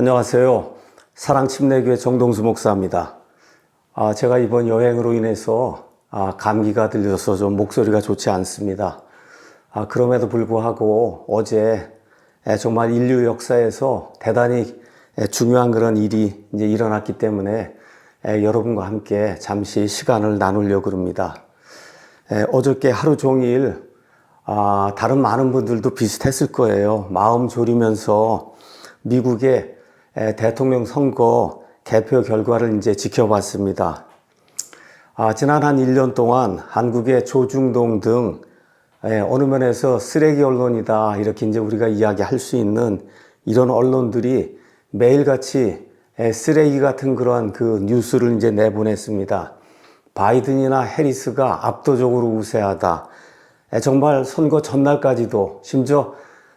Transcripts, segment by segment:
안녕하세요. 사랑침례교회 정동수 목사입니다. 아, 제가 이번 여행으로 인해서 아, 감기가 들려서 좀 목소리가 좋지 않습니다. 아, 그럼에도 불구하고 어제 에, 정말 인류 역사에서 대단히 에, 중요한 그런 일이 이제 일어났기 때문에 에, 여러분과 함께 잠시 시간을 나누려고 합니다. 에, 어저께 하루 종일 아, 다른 많은 분들도 비슷했을 거예요. 마음 졸이면서 미국의 에, 대통령 선거 개표 결과를 이제 지켜봤습니다. 아, 지난 한 1년 동안 한국의 조중동 등 에, 어느 면에서 쓰레기 언론이다 이렇게 이제 우리가 이야기할 수 있는 이런 언론들이 매일같이 에, 쓰레기 같은 그러한 그 뉴스를 이제 내보냈습니다. 바이든이나 해리스가 압도적으로 우세하다. 에, 정말 선거 전날까지도 심지어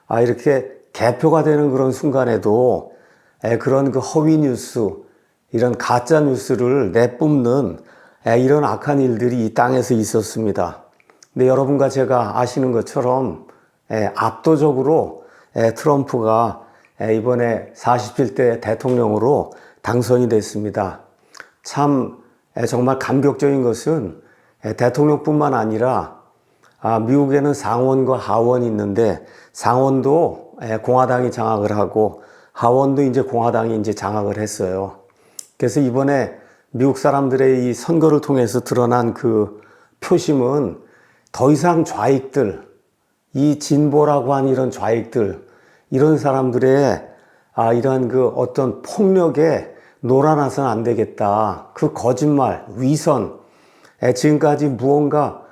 아, 이렇게 개표가 되는 그런 순간에도 에, 그런 그 허위 뉴스, 이런 가짜 뉴스를 내뿜는 에, 이런 악한 일들이 이 땅에서 있었습니다. 근데 여러분과 제가 아시는 것처럼 에, 압도적으로 에, 트럼프가 에, 이번에 47대 대통령으로 당선이 됐습니다. 참 에, 정말 감격적인 것은 에, 대통령뿐만 아니라 아, 미국에는 상원과 하원이 있는데 상원도 에, 공화당이 장악을 하고 하원도 이제 공화당이 이제 장악을 했어요. 그래서 이번에 미국 사람들의 이 선거를 통해서 드러난 그 표심은 더 이상 좌익들, 이 진보라고 하는 이런 좌익들, 이런 사람들의 아, 이러한 그 어떤 폭력에 놀아나서는 안 되겠다. 그 거짓말, 위선, 에, 지금까지 무언가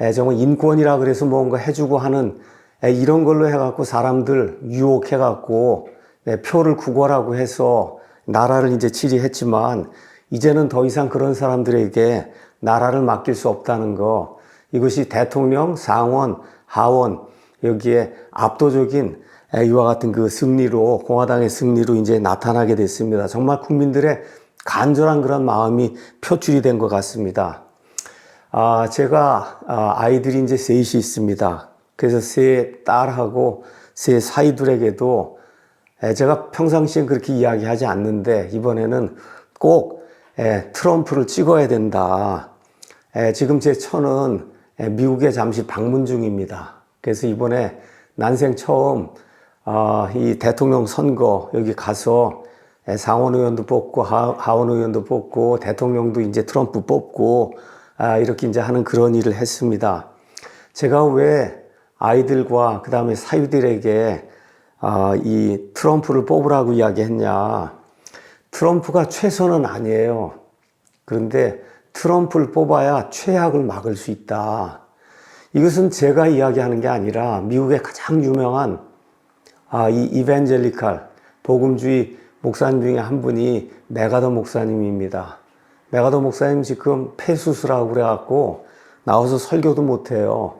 에, 정말 인권이라 그래서 뭔가 해주고 하는 에, 이런 걸로 해갖고 사람들 유혹해갖고 에, 표를 구걸하고 해서 나라를 이제 치리했지만 이제는 더 이상 그런 사람들에게 나라를 맡길 수 없다는 거 이것이 대통령, 상원, 하원 여기에 압도적인 에, 이와 같은 그 승리로 공화당의 승리로 이제 나타나게 됐습니다. 정말 국민들의 간절한 그런 마음이 표출이 된 것 같습니다. 아, 제가 아, 아이들이 이제 셋이 있습니다. 그래서 세 딸하고 세 사이들에게도 에, 제가 평상시엔 그렇게 이야기하지 않는데 이번에는 꼭 에, 트럼프를 찍어야 된다. 에, 지금 제 처는 에, 미국에 잠시 방문 중입니다. 그래서 이번에 난생 처음 아, 이 대통령 선거 여기 가서 에, 상원 의원도 뽑고 하, 하원 의원도 뽑고 대통령도 이제 트럼프 뽑고 아, 이렇게 이제 하는 그런 일을 했습니다. 제가 왜 아이들과 그 다음에 사유들에게 아, 이 트럼프를 뽑으라고 이야기했냐. 트럼프가 최선은 아니에요. 그런데 트럼프를 뽑아야 최악을 막을 수 있다. 이것은 제가 이야기하는 게 아니라 미국의 가장 유명한 아, 이 이벤젤리칼 복음주의 목사님 중에 한 분이 메가더 목사님입니다. 메가더 목사님 지금 폐수술하고 그래갖고 나와서 설교도 못해요.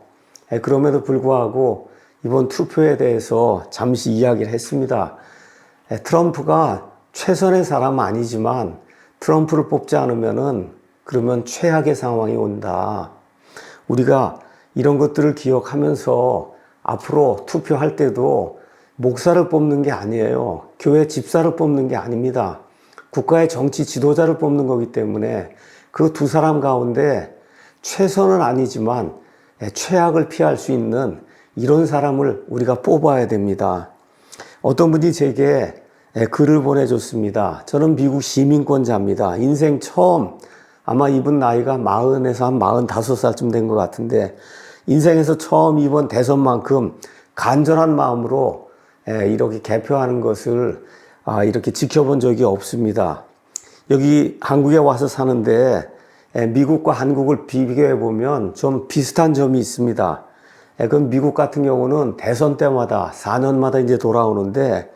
예, 그럼에도 불구하고 이번 투표에 대해서 잠시 이야기를 했습니다. 예, 트럼프가 최선의 사람은 아니지만 트럼프를 뽑지 않으면은 그러면 최악의 상황이 온다. 우리가 이런 것들을 기억하면서 앞으로 투표할 때도 목사를 뽑는 게 아니에요. 교회 집사를 뽑는 게 아닙니다. 국가의 정치 지도자를 뽑는 거기 때문에 그 두 사람 가운데 최선은 아니지만 최악을 피할 수 있는 이런 사람을 우리가 뽑아야 됩니다. 어떤 분이 제게 글을 보내줬습니다. 저는 미국 시민권자입니다. 인생 처음 아마 이분 나이가 마흔에서 한 마흔다섯 살쯤 된 것 같은데 인생에서 처음 이번 대선만큼 간절한 마음으로 이렇게 개표하는 것을 아, 이렇게 지켜본 적이 없습니다. 여기 한국에 와서 사는데 미국과 한국을 비교해 보면 좀 비슷한 점이 있습니다. 그럼 미국 같은 경우는 대선 때마다 4년마다 이제 돌아오는데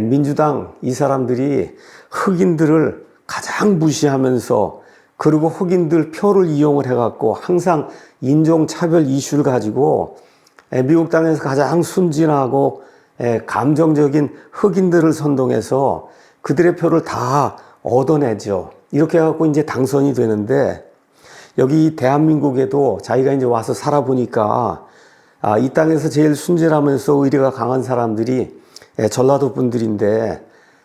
민주당 이 사람들이 흑인들을 가장 무시하면서 그리고 흑인들 표를 이용을 해갖고 항상 인종차별 이슈를 가지고 미국 땅에서 가장 순진하고 감정적인 흑인들을 선동해서 그들의 표를 다 얻어내죠. 이렇게 해갖고 이제 당선이 되는데 여기 대한민국에도 자기가 이제 와서 살아보니까 아, 이 땅에서 제일 순진하면서 의리가 강한 사람들이 전라도 분들인데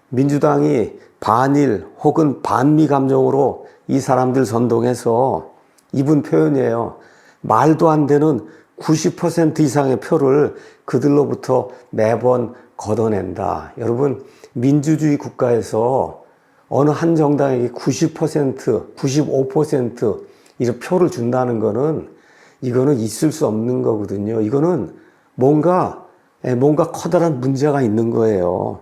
민주당이 반일 혹은 반미 감정으로 이 사람들 선동해서 이분 표현이에요. 말도 안 되는 90% 이상의 표를 그들로부터 매번 걷어낸다. 여러분, 민주주의 국가에서 어느 한 정당에게 90%, 95% 이런 표를 준다는 거는 이거는 있을 수 없는 거거든요. 이거는 뭔가, 예, 뭔가 커다란 문제가 있는 거예요.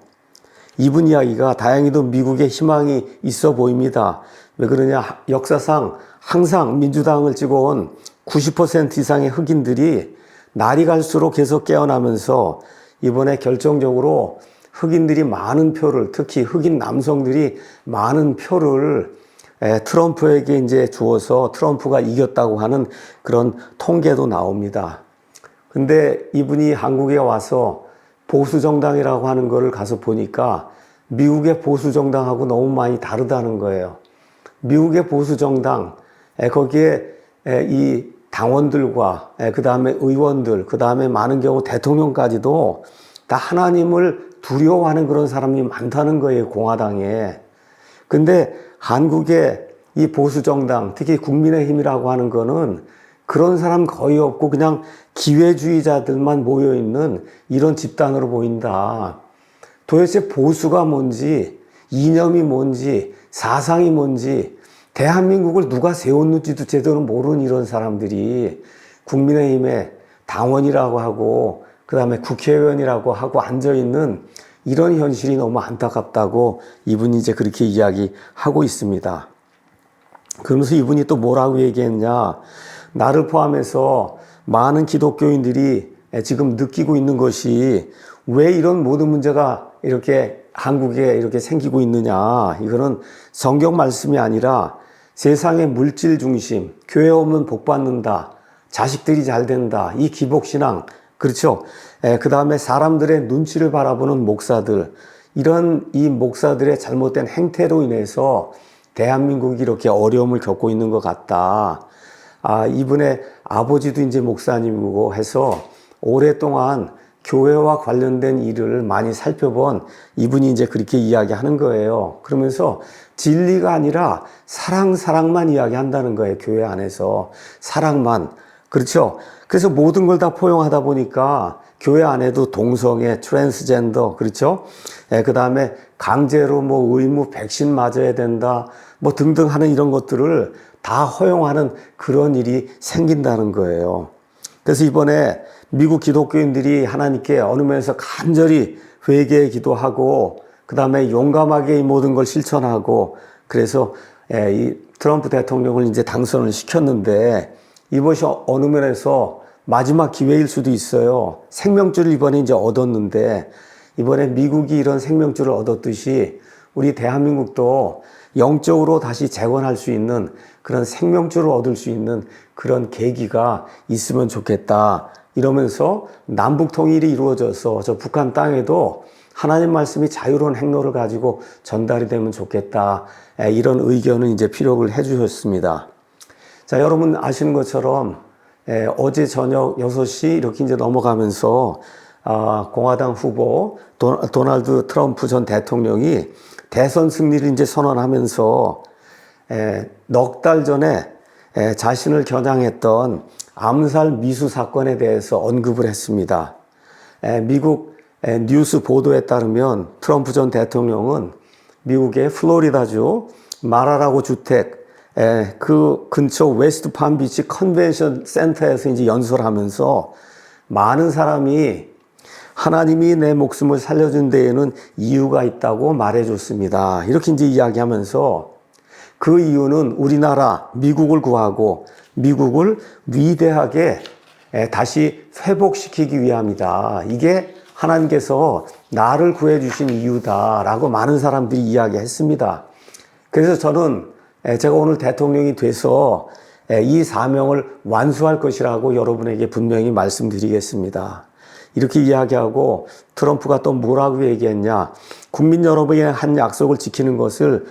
이분 이야기가 다행히도 미국에 희망이 있어 보입니다. 왜 그러냐? 역사상 항상 민주당을 찍어온 90% 이상의 흑인들이 날이 갈수록 계속 깨어나면서 이번에 결정적으로 흑인들이 많은 표를, 특히 흑인 남성들이 많은 표를 에, 트럼프에게 이제 주어서 트럼프가 이겼다고 하는 그런 통계도 나옵니다. 근데 이분이 한국에 와서 보수 정당이라고 하는 거를 가서 보니까 미국의 보수 정당하고 너무 많이 다르다는 거예요. 미국의 보수 정당, 에, 거기에 에, 이 당원들과 그 다음에 의원들, 그 다음에 많은 경우 대통령까지도 다 하나님을 두려워하는 그런 사람이 많다는 거예요, 공화당에. 근데 한국의 이 보수 정당, 특히 국민의힘이라고 하는 거는 그런 사람 거의 없고 그냥 기회주의자들만 모여 있는 이런 집단으로 보인다. 도대체 보수가 뭔지, 이념이 뭔지, 사상이 뭔지, 대한민국을 누가 세웠는지도 제대로 모르는 이런 사람들이 국민의힘에 당원이라고 하고 그 다음에 국회의원이라고 하고 앉아있는 이런 현실이 너무 안타깝다고 이분이 이제 그렇게 이야기하고 있습니다. 그러면서 이분이 또 뭐라고 얘기했냐. 나를 포함해서 많은 기독교인들이 지금 느끼고 있는 것이 왜 이런 모든 문제가 이렇게 한국에 이렇게 생기고 있느냐. 이거는 성경 말씀이 아니라 세상의 물질 중심, 교회 없는 복 받는다, 자식들이 잘 된다, 이 기복신앙, 그렇죠. 그 다음에 사람들의 눈치를 바라보는 목사들, 이런 이 목사들의 잘못된 행태로 인해서 대한민국이 이렇게 어려움을 겪고 있는 것 같다. 아, 이분의 아버지도 이제 목사님이고 해서 오랫동안 교회와 관련된 일을 많이 살펴본 이분이 이제 그렇게 이야기하는 거예요. 그러면서 진리가 아니라 사랑, 사랑만 이야기한다는 거예요. 교회 안에서. 사랑만. 그렇죠. 그래서 모든 걸 다 포용하다 보니까 교회 안에도 동성애, 트랜스젠더, 그렇죠? 예, 그 다음에 강제로 뭐 의무 백신 맞아야 된다, 뭐 등등 하는 이런 것들을 다 허용하는 그런 일이 생긴다는 거예요. 그래서 이번에 미국 기독교인들이 하나님께 어느 면에서 간절히 회개의 기도하고 그 다음에 용감하게 이 모든 걸 실천하고 그래서 예, 이 트럼프 대통령을 이제 당선을 시켰는데 이것이 어느 면에서 마지막 기회일 수도 있어요. 생명줄을 이번에 이제 얻었는데 이번에 미국이 이런 생명줄을 얻었듯이 우리 대한민국도 영적으로 다시 재건할 수 있는 그런 생명줄을 얻을 수 있는 그런 계기가 있으면 좋겠다. 이러면서 남북 통일이 이루어져서 저 북한 땅에도 하나님 말씀이 자유로운 행로를 가지고 전달이 되면 좋겠다. 이런 의견을 이제 피력을 해 주셨습니다. 자, 여러분 아시는 것처럼 어제 저녁 6시 이렇게 이제 넘어가면서 아, 공화당 후보 도, 날드 트럼프 전 대통령이 대선 승리를 이제 선언하면서 넉 달 전에 자신을 겨냥했던 암살 미수 사건에 대해서 언급을 했습니다. 미국 뉴스 보도에 따르면 트럼프 전 대통령은 미국의 플로리다주 마라라고 주택 그 근처 웨스트 팜비치 컨벤션 센터에서 이제 연설을 하면서 많은 사람이 하나님이 내 목숨을 살려준 데에는 이유가 있다고 말해줬습니다. 이렇게 이제 이야기하면서 그 이유는 우리나라 미국을 구하고 미국을 위대하게 다시 회복시키기 위함이다. 이게 하나님께서 나를 구해주신 이유다라고 많은 사람들이 이야기했습니다. 그래서 저는 제가 오늘 대통령이 돼서 이 사명을 완수할 것이라고 여러분에게 분명히 말씀드리겠습니다. 이렇게 이야기하고 트럼프가 또 뭐라고 얘기했냐. 국민 여러분의 한 약속을 지키는 것을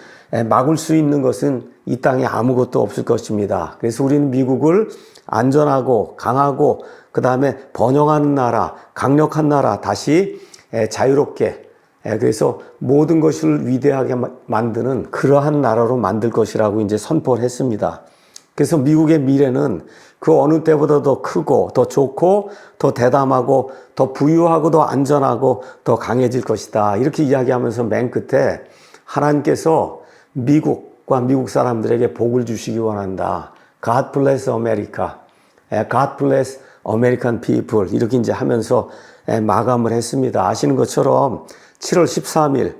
막을 수 있는 것은 이 땅에 아무것도 없을 것입니다. 그래서 우리는 미국을 안전하고 강하고 그 다음에 번영하는 나라, 강력한 나라 다시 자유롭게 예, 그래서 모든 것을 위대하게 마- 만드는 그러한 나라로 만들 것이라고 이제 선포를 했습니다. 그래서 미국의 미래는 그 어느 때보다 더 크고 더 좋고 더 대담하고 더 부유하고 더 안전하고 더 강해질 것이다. 이렇게 이야기하면서 맨 끝에 하나님께서 미국과 미국 사람들에게 복을 주시기 원한다. God bless America. 예, God bless American people. 이렇게 이제 하면서 예, 마감을 했습니다. 아시는 것처럼 7월 13일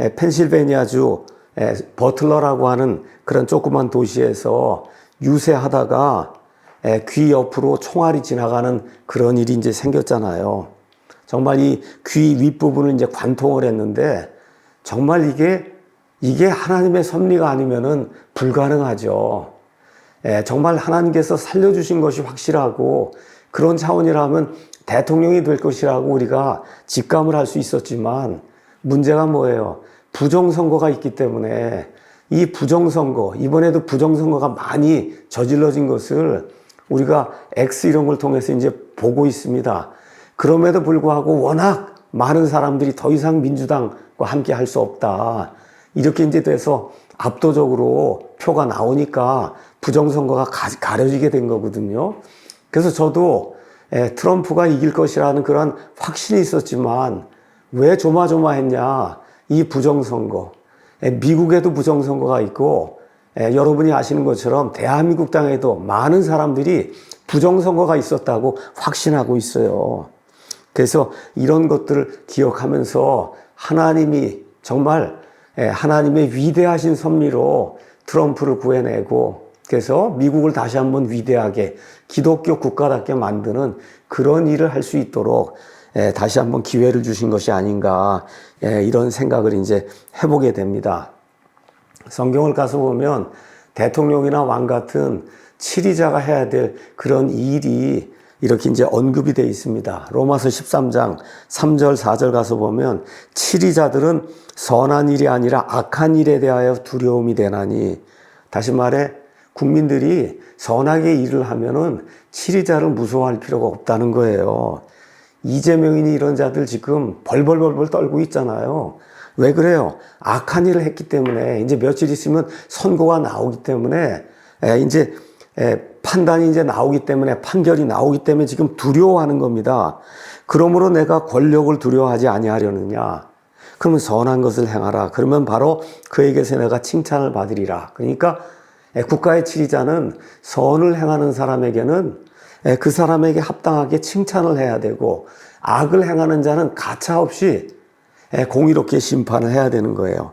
예, 펜실베니아주 예, 버틀러라고 하는 그런 조그만 도시에서 유세하다가 예, 귀 옆으로 총알이 지나가는 그런 일이 이제 생겼잖아요. 정말 이 귀 윗부분을 이제 관통을 했는데 정말 이게 이게 하나님의 섭리가 아니면은 불가능하죠. 예, 정말 하나님께서 살려주신 것이 확실하고 그런 차원이라면 대통령이 될 것이라고 우리가 직감을 할 수 있었지만 문제가 뭐예요? 부정선거가 있기 때문에 이 부정선거, 이번에도 부정선거가 많이 저질러진 것을 우리가 X 이런 걸 통해서 이제 보고 있습니다. 그럼에도 불구하고 워낙 많은 사람들이 더 이상 민주당과 함께 할 수 없다. 이렇게 이제 돼서 압도적으로 표가 나오니까 부정선거가 가, 가려지게 된 거거든요. 그래서 저도 에, 트럼프가 이길 것이라는 그런 확신이 있었지만 왜 조마조마했냐. 이 부정선거. 에, 미국에도 부정선거가 있고 에, 여러분이 아시는 것처럼 대한민국 땅에도 많은 사람들이 부정선거가 있었다고 확신하고 있어요. 그래서 이런 것들을 기억하면서 하나님이 정말 예, 하나님의 위대하신 섭리로 트럼프를 구해내고 그래서 미국을 다시 한번 위대하게 기독교 국가답게 만드는 그런 일을 할 수 있도록 예, 다시 한번 기회를 주신 것이 아닌가 예, 이런 생각을 이제 해보게 됩니다. 성경을 가서 보면 대통령이나 왕 같은 치리자가 해야 될 그런 일이 이렇게 이제 언급이 되어 있습니다. 로마서 13장 3절 4절 가서 보면 치리자들은 선한 일이 아니라 악한 일에 대하여 두려움이 되나니 다시 말해 국민들이 선하게 일을 하면은 치리자를 무서워할 필요가 없다는 거예요. 이재명이니 이런 자들 지금 벌벌벌벌 떨고 있잖아요. 왜 그래요? 악한 일을 했기 때문에 이제 며칠 있으면 선고가 나오기 때문에 에, 이제 에, 판단이 이제 나오기 때문에 판결이 나오기 때문에 지금 두려워하는 겁니다. 그러므로 내가 권력을 두려워하지 아니하려느냐? 그러면 선한 것을 행하라. 그러면 바로 그에게서 내가 칭찬을 받으리라. 그러니까 에, 국가의 치리자는 선을 행하는 사람에게는 에, 그 사람에게 합당하게 칭찬을 해야 되고 악을 행하는 자는 가차없이 에, 공의롭게 심판을 해야 되는 거예요.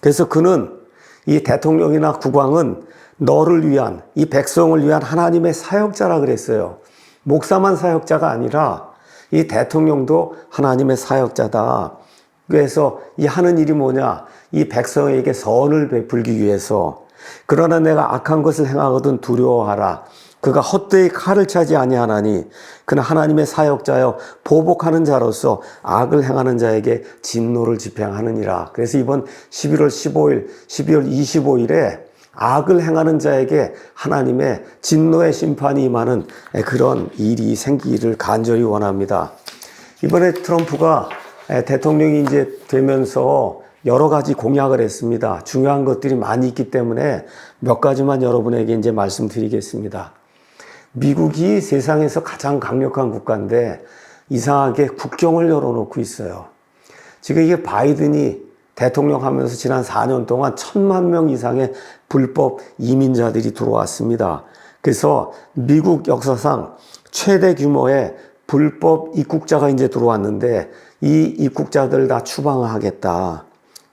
그래서 그는 이 대통령이나 국왕은 너를 위한 이 백성을 위한 하나님의 사역자라 그랬어요. 목사만 사역자가 아니라 이 대통령도 하나님의 사역자다. 그래서 이 하는 일이 뭐냐? 이 백성에게 선을 베풀기 위해서. 그러나 내가 악한 것을 행하거든 두려워하라. 그가 헛되이 칼을 차지 아니하나니 그는 하나님의 사역자여 보복하는 자로서 악을 행하는 자에게 진노를 집행하느니라. 그래서 이번 11월 15일, 12월 25일에 악을 행하는 자에게 하나님의 진노의 심판이 임하는 그런 일이 생기기를 간절히 원합니다. 이번에 트럼프가 대통령이 이제 되면서 여러 가지 공약을 했습니다. 중요한 것들이 많이 있기 때문에 몇 가지만 여러분에게 이제 말씀드리겠습니다. 미국이 세상에서 가장 강력한 국가인데 이상하게 국경을 열어놓고 있어요. 지금 이게 바이든이 대통령 하면서 지난 4년 동안 천만 명 이상의 불법 이민자들이 들어왔습니다. 그래서 미국 역사상 최대 규모의 불법 입국자가 이제 들어왔는데 이 입국자들 다 추방하겠다.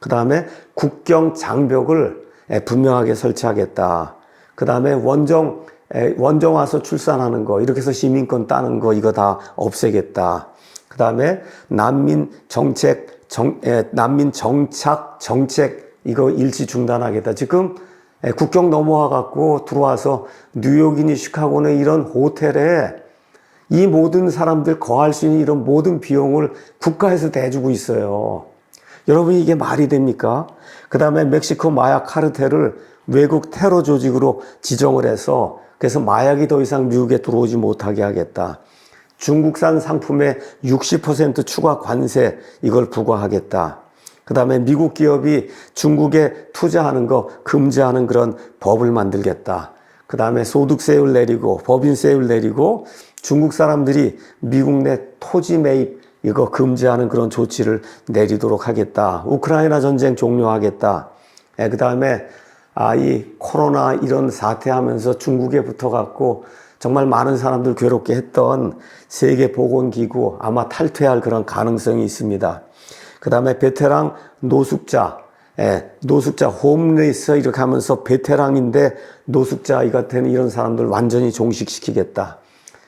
그 다음에 국경 장벽을 분명하게 설치하겠다. 그 다음에 원정, 원정 와서 출산하는 거, 이렇게 해서 시민권 따는 거, 이거 다 없애겠다. 그 다음에 난민 정책, 정, 에, 난민 정착 정책, 이거 일시 중단하겠다. 지금 에, 국경 넘어와 갖고 들어와서 뉴욕이니 시카고는 이런 호텔에 이 모든 사람들 거할 수 있는 이런 모든 비용을 국가에서 대주고 있어요. 여러분 이게 말이 됩니까? 그 다음에 멕시코 마약 카르텔을 외국 테러 조직으로 지정을 해서 그래서 마약이 더 이상 미국에 들어오지 못하게 하겠다. 중국산 상품에 60% 추가 관세 이걸 부과하겠다. 그 다음에 미국 기업이 중국에 투자하는 거 금지하는 그런 법을 만들겠다. 그 다음에 소득세율 내리고 법인세율 내리고 중국 사람들이 미국 내 토지 매입 이거 금지하는 그런 조치를 내리도록 하겠다. 우크라이나 전쟁 종료하겠다. 예, 그 다음에 아, 이 코로나 이런 사태하면서 중국에 붙어갖고 정말 많은 사람들 괴롭게 했던 세계보건기구 아마 탈퇴할 그런 가능성이 있습니다. 그 다음에 베테랑 노숙자, 예, 노숙자 홈레이스 이렇게 하면서 베테랑인데 노숙자 이 같은 이런 사람들 완전히 종식시키겠다.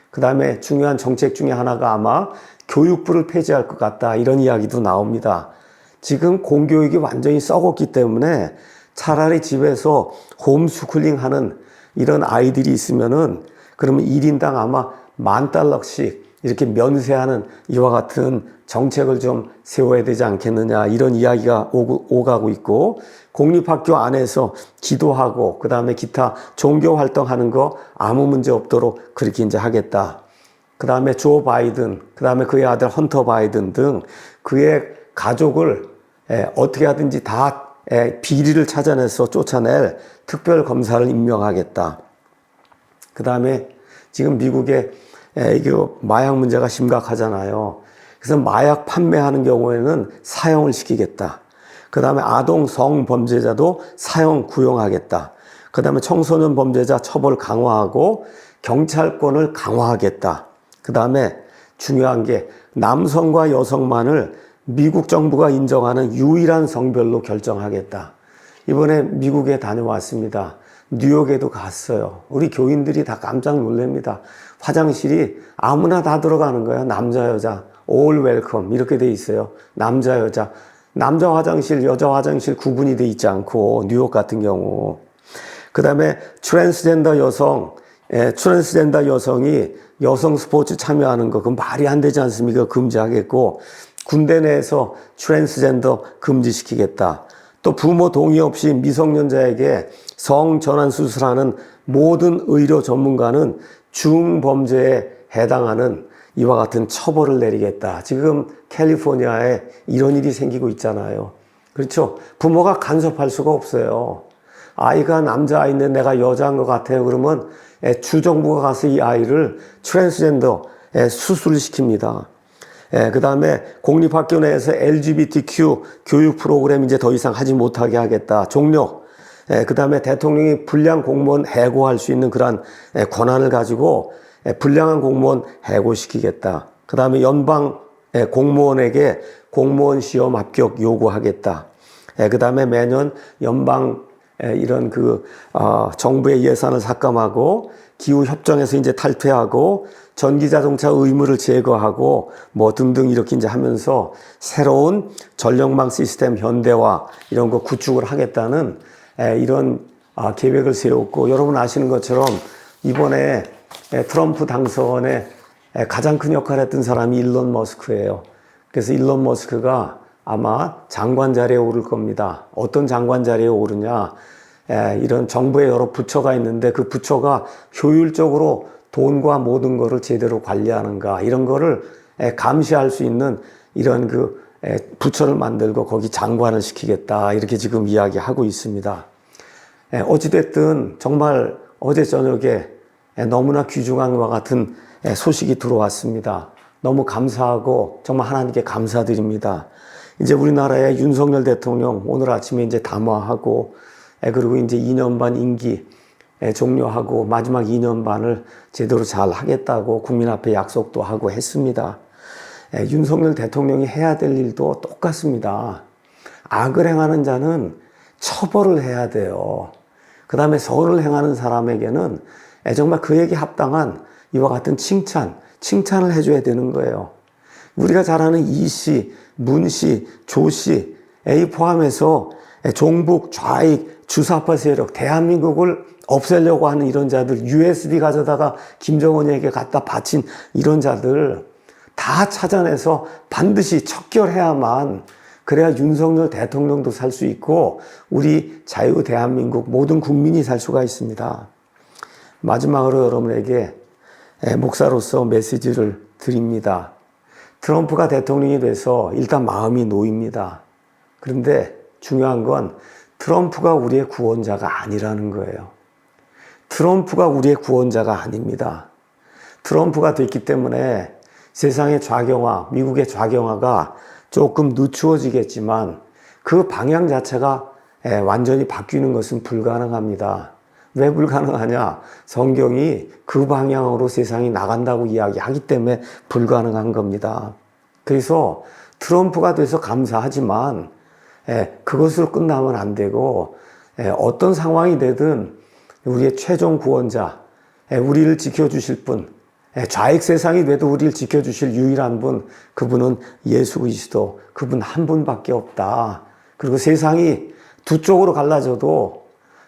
그 다음에 중요한 정책 중에 하나가 아마 교육부를 폐지할 것 같다. 이런 이야기도 나옵니다. 지금 공교육이 완전히 썩었기 때문에 차라리 집에서 홈스쿨링 하는 이런 아이들이 있으면은 그러면 1인당 아마 만 달러씩 이렇게 면세하는 이와 같은 정책을 좀 세워야 되지 않겠느냐 이런 이야기가 오고, 오가고 있고 공립학교 안에서 기도하고 그 다음에 기타 종교 활동하는 거 아무 문제 없도록 그렇게 이제 하겠다. 그 다음에 조 바이든, 그 다음에 그의 아들 헌터 바이든 등 그의 가족을 에, 어떻게 하든지 다 에, 비리를 찾아내서 쫓아낼 특별 검사를 임명하겠다. 그 다음에 지금 미국에 마약 문제가 심각하잖아요. 그래서 마약 판매하는 경우에는 사형을 시키겠다. 그 다음에 아동 성범죄자도 사형 구형하겠다. 그 다음에 청소년 범죄자 처벌 강화하고 경찰권을 강화하겠다. 그 다음에 중요한 게 남성과 여성만을 미국 정부가 인정하는 유일한 성별로 결정하겠다. 이번에 미국에 다녀왔습니다. 뉴욕에도 갔어요. 우리 교인들이 다 깜짝 놀랍니다. 화장실이 아무나 다 들어가는 거야. 남자, 여자. all welcome. 이렇게 돼 있어요. 남자, 여자. 남자 화장실, 여자 화장실 구분이 돼 있지 않고, 뉴욕 같은 경우. 그 다음에 트랜스젠더 여성, 예, 트랜스젠더 여성이 여성 스포츠 참여하는 거, 그건 말이 안 되지 않습니까? 금지하겠고, 군대 내에서 트랜스젠더 금지시키겠다. 또 부모 동의 없이 미성년자에게 성전환 수술하는 모든 의료 전문가는 중범죄에 해당하는 이와 같은 처벌을 내리겠다. 지금 캘리포니아에 이런 일이 생기고 있잖아요. 그렇죠? 부모가 간섭할 수가 없어요. 아이가 남자아이인데 내가 여자인 것 같아요. 그러면 주정부가 가서 이 아이를 트랜스젠더 수술을 시킵니다. 그 다음에 공립학교 내에서 LGBTQ 교육 프로그램 이제 더 이상 하지 못하게 하겠다. 종료. 그 다음에 대통령이 불량 공무원 해고할 수 있는 그러한 권한을 가지고 불량한 공무원 해고시키겠다. 그 다음에 연방 공무원에게 공무원 시험 합격 요구하겠다. 그 다음에 매년 연방 이런 그 어, 정부의 예산을 삭감하고 기후 협정에서 이제 탈퇴하고 전기 자동차 의무를 제거하고 뭐 등등 이렇게 이제 하면서 새로운 전력망 시스템 현대화 이런 거 구축을 하겠다는 이런 아, 계획을 세웠고 여러분 아시는 것처럼 이번에 트럼프 당선에 가장 큰 역할을 했던 사람이 일론 머스크예요. 그래서 일론 머스크가 아마 장관 자리에 오를 겁니다. 어떤 장관 자리에 오르냐? 에, 이런 정부의 여러 부처가 있는데 그 부처가 효율적으로 돈과 모든 것을 제대로 관리하는가 이런 거를 에, 감시할 수 있는 이런 그 에, 부처를 만들고 거기 장관을 시키겠다 이렇게 지금 이야기하고 있습니다. 어찌됐든 정말 어제 저녁에 너무나 귀중한 것 같은 소식이 들어왔습니다. 너무 감사하고 정말 하나님께 감사드립니다. 이제 우리나라의 윤석열 대통령 오늘 아침에 이제 담화하고 그리고 이제 2년 반 임기 종료하고 마지막 2년 반을 제대로 잘 하겠다고 국민 앞에 약속도 하고 했습니다. 윤석열 대통령이 해야 될 일도 똑같습니다. 악을 행하는 자는 처벌을 해야 돼요. 그 다음에 선을 행하는 사람에게는 정말 그에게 합당한 이와 같은 칭찬, 칭찬을 해줘야 되는 거예요. 우리가 잘 아는 이씨, 문씨, 조씨, A 포함해서 종북, 좌익, 주사파 세력, 대한민국을 없애려고 하는 이런 자들, USB 가져다가 김정은에게 갖다 바친 이런 자들 다 찾아내서 반드시 척결해야만 그래야 윤석열 대통령도 살 수 있고 우리 자유 대한민국 모든 국민이 살 수가 있습니다. 마지막으로 여러분에게 목사로서 메시지를 드립니다. 트럼프가 대통령이 돼서 일단 마음이 놓입니다. 그런데 중요한 건 트럼프가 우리의 구원자가 아니라는 거예요. 트럼프가 우리의 구원자가 아닙니다. 트럼프가 됐기 때문에 세상의 좌경화, 미국의 좌경화가 조금 늦추어지겠지만 그 방향 자체가 예, 완전히 바뀌는 것은 불가능합니다. 왜 불가능하냐? 성경이 그 방향으로 세상이 나간다고 이야기하기 때문에 불가능한 겁니다. 그래서 트럼프가 돼서 감사하지만 예, 그것으로 끝나면 안 되고 예, 어떤 상황이 되든 우리의 최종 구원자, 예, 우리를 지켜주실 분, 예, 좌익 세상이 돼도 우리를 지켜주실 유일한 분, 그분은 예수 그리스도, 그분 한 분밖에 없다. 그리고 세상이 두 쪽으로 갈라져도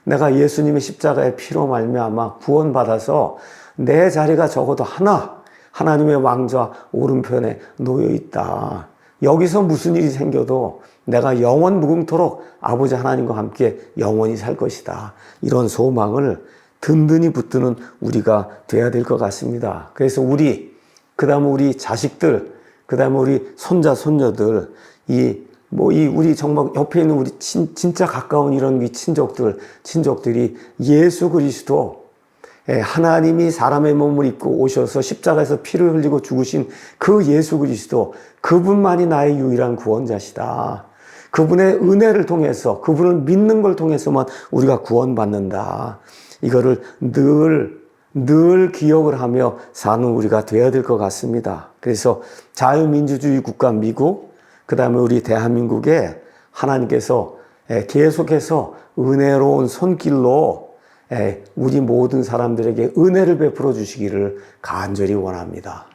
내가 예수님의 십자가의 피로 말미암아 구원받아서 내 자리가 적어도 하나 하나님의 왕좌 오른편에 놓여 있다. 여기서 무슨 일이 생겨도 내가 영원 무궁토록 아버지 하나님과 함께 영원히 살 것이다. 이런 소망을 든든히 붙드는 우리가 돼야 될 것 같습니다. 그래서 우리, 그 다음에 우리 자식들, 그 다음에 우리 손자, 손녀들, 이, 뭐, 이, 우리 정말 옆에 있는 우리 친, 진짜 가까운 이런 이 친족들, 친족들이 예수 그리스도, 예, 하나님이 사람의 몸을 입고 오셔서 십자가에서 피를 흘리고 죽으신 그 예수 그리스도, 그분만이 나의 유일한 구원자시다. 그분의 은혜를 통해서, 그분을 믿는 걸 통해서만 우리가 구원받는다. 이거를 늘, 늘 기억을 하며 사는 우리가 되어야 될 것 같습니다. 그래서 자유민주주의 국가 미국, 그 다음에 우리 대한민국에 하나님께서 예, 계속해서 은혜로운 손길로 예, 우리 모든 사람들에게 은혜를 베풀어 주시기를 간절히 원합니다.